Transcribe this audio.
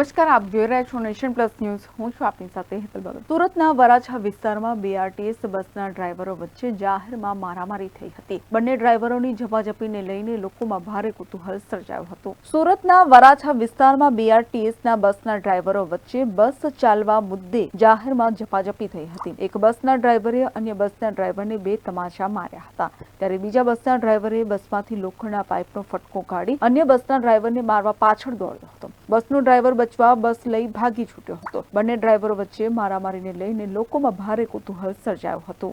નમસ્કાર, આપ જોઈ રહ્યા છો નેશન પ્લસ ન્યૂઝ. હું છું આપની સાથે હેતલ ભગત સુરતના વરાછા વિસ્તારમાં બીઆરટીએસ બસના ડ્રાઈવરો વચ્ચે જાહેરમાં મારામારી થઈ હતી. બંને ડ્રાઈવરોની ઝપાઝપીને લઈને લોકોમાં ભારે કુતૂહલ સર્જાયું હતું. સુરતના વરાછા વિસ્તારમાં બીઆરટીએસના બસના ડ્રાઈવરો વચ્ચે બસ ચાલવા મુદ્દે જાહેરમાં ઝપાઝપી થઈ હતી. એક બસના ડ્રાઈવરે અન્ય બસના ડ્રાઈવરને બે તમાચા માર્યા હતા. ત્યારે બીજા બસના ડ્રાઈવરે બસમાંથી લોખંડના પાઇપનો ફટકો કાઢી અન્ય બસના ડ્રાઈવરને મારવા પાછળ દોડ્યો હતો. બસનો ડ્રાઈવર બચવા બસ લઈ ભાગી છૂટ્યો હતો. બંને ડ્રાઈવરો વચ્ચે મારામારીને લઈને લોકોમાં ભારે કુતૂહલ સર્જાયું હતું.